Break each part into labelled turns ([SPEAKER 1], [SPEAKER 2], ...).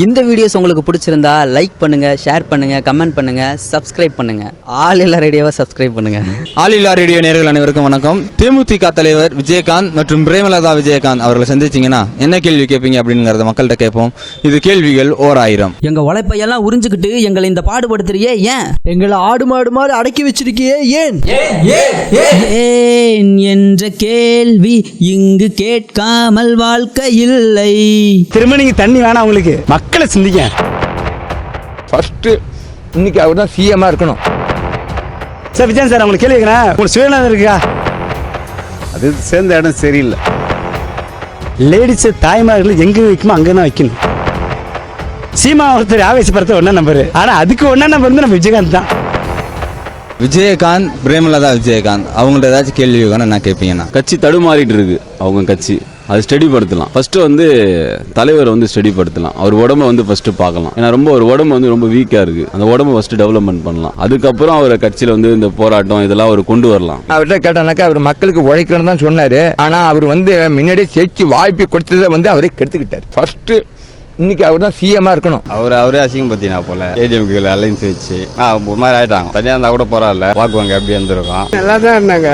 [SPEAKER 1] இந்த வீடியோஸ் உங்களுக்கு பிடிச்சிருந்தா லைக் பண்ணுங்க ஷேர் பண்ணுங்க கமெண்ட் பண்ணுங்க சப்ஸ்கிரைப் பண்ணுங்க. ஆல் எல்லா ரேடியோவை சப்ஸ்கிரைப் பண்ணுங்க.
[SPEAKER 2] ஆல் இல்லா ரேடியோ நேர்கள் அனைவருக்கும் வணக்கம். தேமுதிக தலைவர் விஜயகாந்த் மற்றும் பிரேமலதா விஜயகாந்த் அவர்களை சந்திச்சீங்கன்னா என்ன கேள்வி கேட்பீங்க அப்படிங்கறத மக்கள்கிட்ட கேட்போம். இது கேள்விகள் ஓர் ஆயிரம்.
[SPEAKER 1] எங்க உழைப்பையெல்லாம் உறிஞ்சுக்கிட்டு எங்களை இந்த பாடுபடுத்துறியே ஏன்?
[SPEAKER 3] எங்களை ஆடு மாடு மாதிரி அடக்கி வச்சிருக்கியே ஏன்?
[SPEAKER 1] ஏன் என்ற கேள்வி இங்கு கேட்காமல் வாழ்க்கை இல்லை
[SPEAKER 4] திரும்ப நீங்க தண்ணி வேணாம் உங்களுக்கு மக்களை சிந்திக்க
[SPEAKER 5] ஃபர்ஸ்ட் இன்னைக்கு அவர் தான் சிஎம்மா இருக்கணும்.
[SPEAKER 4] சார் விஜயன் சார் உங்களுக்கு கேள்வி கேட்குறேன். உங்களுக்கு சுயநலம் இருக்கா? அது சேர்ந்த இடம் சரியில்லை. லேடிஸ் தாய்மார்கள் எங்க வைக்குமோ அங்கே தான் வைக்கணும். சீமா ஒருத்தர் ஆவேசப்படுத்த ஒன்றா நம்பர். ஆனா அதுக்கு ஒன்றா நம்பர் வந்து நம்ம விஜயகாந்த் தான்.
[SPEAKER 2] விஜயகாந்த் பிரேமலதா விஜயகாந்த் அவங்கள்ட்ட ஏதாச்சும் கேள்வி வேணும் என்ன கேட்பீங்கன்னா
[SPEAKER 6] கட்சி தடுமாறிட்டு இருக்கு அவங்க கட்சி. அது ஸ்டடி படுத்தலாம். ஃபர்ஸ்ட் வந்து தலைவர் வந்து ஸ்டடி படுத்தலாம். அவர் உடம்ப வந்து ஃபர்ஸ்ட் பார்க்கலாம். ஏன்னா ரொம்ப ஒரு உடம்பு வந்து ரொம்ப வீக்கா இருக்கு. அந்த உடம்ப ஃபர்ஸ்ட் டெவலப்மெண்ட் பண்ணலாம். அதுக்கப்புறம் அவர் கட்சியில வந்து இந்த போராட்டம் இதெல்லாம் அவர் கொண்டு வரலாம்.
[SPEAKER 5] அவர்கிட்ட கேட்டானாக்கா அவர் மக்களுக்கு உழைக்கணும்னு தான் சொன்னாரு. ஆனா அவர் வந்து முன்னாடியே ஜெயிச்சு வாய்ப்பு கொடுத்ததை வந்து அவரே கெடுத்துக்கிட்டார். ஃபர்ஸ்ட் இன்னைக்கு அவர் தான் சிஎம்மா இருக்கணும்.
[SPEAKER 7] அவர் அவரே அசிங்கப்படுத்தினா போல. ஏடிஎம்கே அலைன்ஸ் வச்சு. ஆ ஒரு மாதிரி ஆயிட்டாங்க. தனியாக இருந்தால் கூட பரவாயில்ல. வாக்குவாங்க எப்படி இருந்திருக்கும்?
[SPEAKER 8] நல்லா தான் இருந்தாங்க.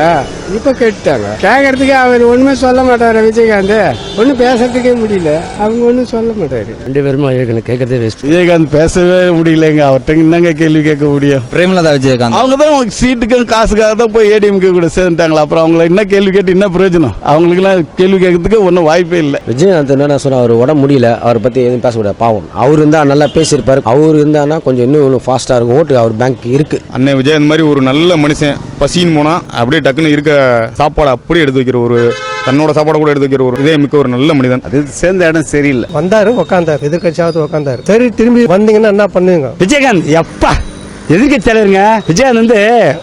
[SPEAKER 8] இப்போ கேட்டுட்டாங்க. கேட்கறதுக்கு அவர் ஒண்ணுமே சொல்ல மாட்டாரு விஜயகாந்த் ஒன்றும் பேசுறதுக்கே முடியல. அவங்க ஒன்றும் சொல்ல மாட்டாரு.
[SPEAKER 3] ரெண்டு பேருமே இருக்கணும் கேட்கறதே வேஸ்ட்
[SPEAKER 4] விஜயகாந்த் பேசவே முடியலங்க. அவர்கிட்ட என்னங்க கேள்வி கேட்க முடியும்?
[SPEAKER 2] பிரேமலதா விஜயகாந்த்.
[SPEAKER 4] அவங்க தான் உங்களுக்கு சீட்டுக்கும் காசுக்காக தான் போய் ஏடிஎம்கே கூட சேர்ந்துட்டாங்களா? அப்புறம் அவங்கள என்ன கேள்வி கேட்டு என்ன பிரயோஜனம்? அவங்களுக்குலாம் கேள்வி கேட்கறதுக்கு ஒன்றும் வாய்ப்பே இல்லை.
[SPEAKER 3] விஜயகாந்த் என்ன சொன்னா அவர் உடம்பு முடியல. அவரை பத்தி எதுவும் பேசக்கூடாது பாவம். அவர் இருந்தா நல்லா பேசியிருப்பாரு. அவர் இருந்தானா கொஞ்சம் இன்னும் இன்னும் ஃபாஸ்டா இருக்கும். ஓட்டு அவர் பேங்க் இருக்கு.
[SPEAKER 7] அண்ணன் விஜய் மாதிரி ஒரு நல்ல மனுஷன் பசின்னு போனா அப்படியே டக்குன்னு இருக்க சாப்பாடு அப்படியே எடுத்து வைக்கிற ஒரு தன்னோட சாப்பாடு கூட எடுத்து வைக்கிற ஒரு இதே மிக்க ஒரு நல்ல மனிதன்.
[SPEAKER 4] அது சேர்ந்த இடம் சரியில்லை.
[SPEAKER 8] வந்தாரு உக்காந்தாரு எதிர்கட்சியாவது உக்காந்தாரு. சரி திரும்பி வந்தீங்கன்னா என்ன பண்ணுவீங்க?
[SPEAKER 4] விஜயகாந்த் எப்பா? எதிர்க்கட்சி தலைவருங்க விஜயகாந்த் வந்து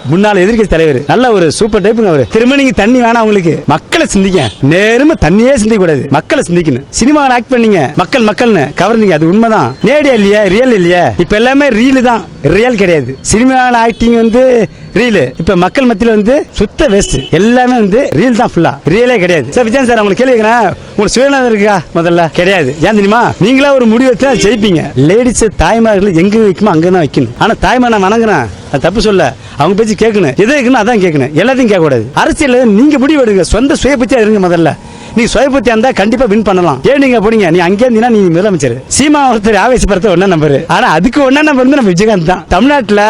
[SPEAKER 4] முன்னாள் எதிர்க்கட்சி தலைவர். நல்ல ஒரு சூப்பர் டைப்புங்க அவரு. திரும்ப நீங்க தண்ணி வேணாம் உங்களுக்கு மக்களை சிந்திக்க நேர்ம தண்ணியே சிந்திக்க கூடாது மக்களை சிந்திக்கணும். சினிமாவில் ஆக்ட் பண்ணீங்க. மக்கள் மக்கள்னு கவர்ந்தீங்க. அது உண்மைதான். நேடியா இல்லையா? ரியல் இல்லையா? இப்ப எல்லாமே ரீல் தான். ரியல் கிடையாது. சினிமாவில் ஆக்டிங் வந்து ரீல் இப்ப மக்கள் மத்தியில் வந்து சுத்த வேஸ்ட் எல்லாமே வந்து ரீல் தான் ஃபுல்லா ரியலே கிடையாது. சார் விஜயன் சார் உங்களுக்கு கேள்வி உங்களுக்கு சுயநலம் இருக்கா முதல்ல? கிடையாது. ஏன் தெரியுமா? நீங்களா ஒரு முடிவு தான் ஜெயிப்பீங்க. லேடிஸ் தாய்மார்கள் எங்க வைக்குமோ அங்கே தான் வைக்கணும். ஆனா தாய்மார் நான் வணங்குறேன். அது தப்பு சொல்ல. அவங்க பேச்சு கேட்கணும். எது இருக்குன்னு அதான் கேட்கணும். எல்லாத்தையும் கேட்கக்கூடாது. அரசியல் நீங்க முடிவு எடுங்க சொந்த சுய பற்றியா இருங்க முதல்ல. நீ சுய பத்தியா இருந்தா கண்டிப்பா வின் பண்ணலாம். ஏன் நீங்க போனீங்க? நீ அங்கே இருந்தீங்கன்னா நீ முதலமைச்சர். சீமா ஒருத்தர் ஆவேசப்படுத்த ஒன்னா நம்பர். ஆனா அதுக்கு ஒன்னா நம்பர் வந்து நம்ம விஜயகாந்த் தான். தமிழ்நாட்டுல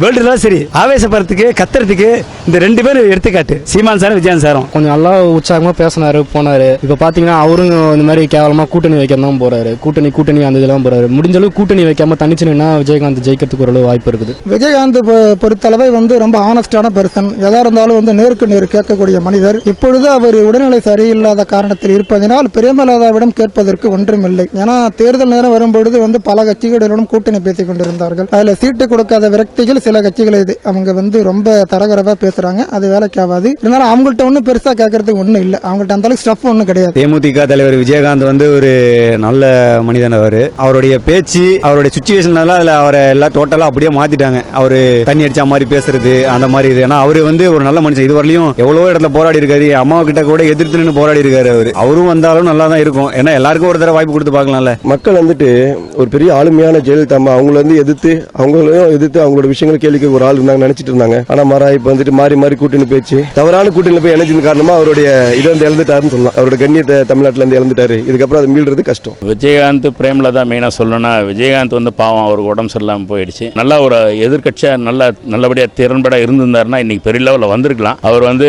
[SPEAKER 4] வேர்ல்டுல சரி. ஆவேசப்படுறதுக்கு கத்துறதுக்கு இந்த ரெண்டு பேரும் எடுத்துக்காட்டு. சீமான் சாரும் விஜயகாந்த் சாரும்.
[SPEAKER 8] கொஞ்சம் நல்லா உற்சாகமா பேசினாரு போனாரு. இப்ப பாத்தீங்கன்னா அவரும் இந்த மாதிரி கேவலமா கூட்டணி வைக்க தான் போறாரு. கூட்டணி கூட்டணி அந்த இதெல்லாம் போறாரு. முடிஞ்ச அளவு கூட்டணி வைக்காம தனிச்சு நின்னா விஜயகாந்த் ஜெயிக்கிறதுக்கு ஓரளவு வாய்ப்பு இருக்குது.
[SPEAKER 9] விஜயகாந்த் பொறுத்தளவை வந்து ரொம்ப ஆனஸ்டான பெர்சன் எதா இருந்தாலும் வந்து நேருக்கு நேர் கேட்கக்கூடிய மனிதர். இப்பொழுது அவர் உடல்நிலை சரியில்லாத காரணத்தில் இருப்பதனால் பிரேமலதாவிடம் கேட்பதற்கு ஒன்றுமில்லை. ஏன்னா தேர்தல் நேரம் வரும்பொழுது வந்து பல கட்சிகளுடன் கூட்டணி பேசிக் கொண்டிருந்தார்கள். அதில் சீட்டு கொடுக்காத விரக்திகள் சில கட்சிகள் இது. அவங்க வந்து ரொம்ப தரகரவா பேசுறாங்க. அது வேலைக்கு ஆகாது. இருந்தாலும் அவங்கள்ட்ட ஒன்றும் பெருசா கேட்கறதுக்கு ஒன்றும் இல்லை. அவங்கள்ட்ட அந்த அளவுக்கு ஸ்டஃப் ஒன்றும் கிடையாது.
[SPEAKER 2] தேமுதிக தலைவர் விஜயகாந்த் வந்து ஒரு நல்ல மனிதன் அவர். அவருடைய பேச்சு அவருடைய சுச்சுவேஷனால அதில் அவரை எல்லாம் டோட்டலாக அப்படியே மாத்திட்டாங்க. அவர் தண்ணி அடிச்சா மாதிரி பேசுறது அந்த மாதிரி இது. ஏன்னா அவர் வந்து ஒரு நல்ல மனுஷன். இதுவரையும் எவ்வளோ இடத்துல போராடி இருக்காரு. அம்மா கிட்ட கூட எதிர்த்து நின்று போராடி இருக்காரு. அவரு அவரும் வந்தாலும் நல்லா தான் இருக்கும். ஏன்னா எல்லாருக்கும் ஒரு தடவை வாய்ப்பு கொடுத்து பார்க்கலாம்ல.
[SPEAKER 10] மக்கள் வந்துட்டு ஒரு பெரிய ஆளுமையான ஜெயலலிதா அம்மா அவங்கள வந்து எதிர்த்து அவங்களையும் எதிர்த்து அவங்களோட விஷயங்கள் கேள்விக்க ஒரு ஆள் இருந்தாங்க நினைச்சிட்டு இருந்தாங்க. ஆனா மாறா இப்ப வந்துட்டு மாறி மாறி கூட்டணி பேச்சு தவறான கூட்டணி போய் இணைஞ்சது காரணமா அவருடைய இதை வந்து இழந்துட்டாருன்னு சொல்லலாம். அவரோட கண்ணியத்தை தமிழ்நாட்டுல இருந்து இழந்துட்டாரு. இதுக்கப்புறம் அது மீள்றது கஷ்டம்.
[SPEAKER 11] விஜயகாந்த் பிரேமலதா மெயினாக சொல்லணும்னா விஜயகாந்த் வந்து பாவம் அவருக்கு உடம்பு சரியில்லாமல் போயிடுச்சு. நல்லா ஒரு எதிர்க்கட்சியாக நல்லா நல்லபடியாக திறன்பட இருந்திருந்தாருன்னா இன்னைக்கு பெரிய லெவலில் வந்திருக்கலாம். அவர் வந்து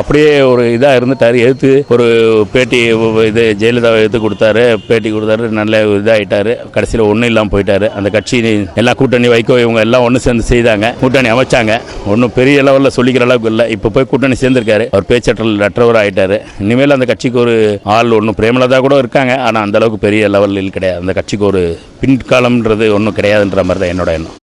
[SPEAKER 11] அப்படியே ஒரு இதாக இருந்துட்டார். எதிர்த்து ஒரு பேட்டி இது ஜெயலலிதாவை எடுத்து கொடுத்தாரு. பேட்டி கொடுத்தாரு. நல்ல இதாகிட்டாரு கடைசியில் ஒன்றும் இல்லாமல் போயிட்டாரு. அந்த கட்சி எல்லா கூட்டணி வைக்கோ இவங்க எல்லாம் ஒன்று சேர்ந்து செய்தாங்க. கூட்டணி அமைச்சாங்க. ஒன்றும் பெரிய லெவலில் சொல்லிக்கிற அளவுக்கு இல்லை. இப்போ போய் கூட்டணி சேர்ந்திருக்காரு. அவர் பேச்சற்றல் நற்றவர் ஆகிட்டாரு இனிமேல் அந்த கட்சிக்கு ஒரு ஆள் ஒன்றும் பிரேமலதா கூட இருக்காங்க. ஆனால் அந்த அளவுக்கு பெரிய லெவலில் கிடையாது. அந்த கட்சிக்கு ஒரு பின்காலம்ன்றது ஒன்றும் கிடையாதுன்ற மாதிரி தான் என்னோட எண்ணம்.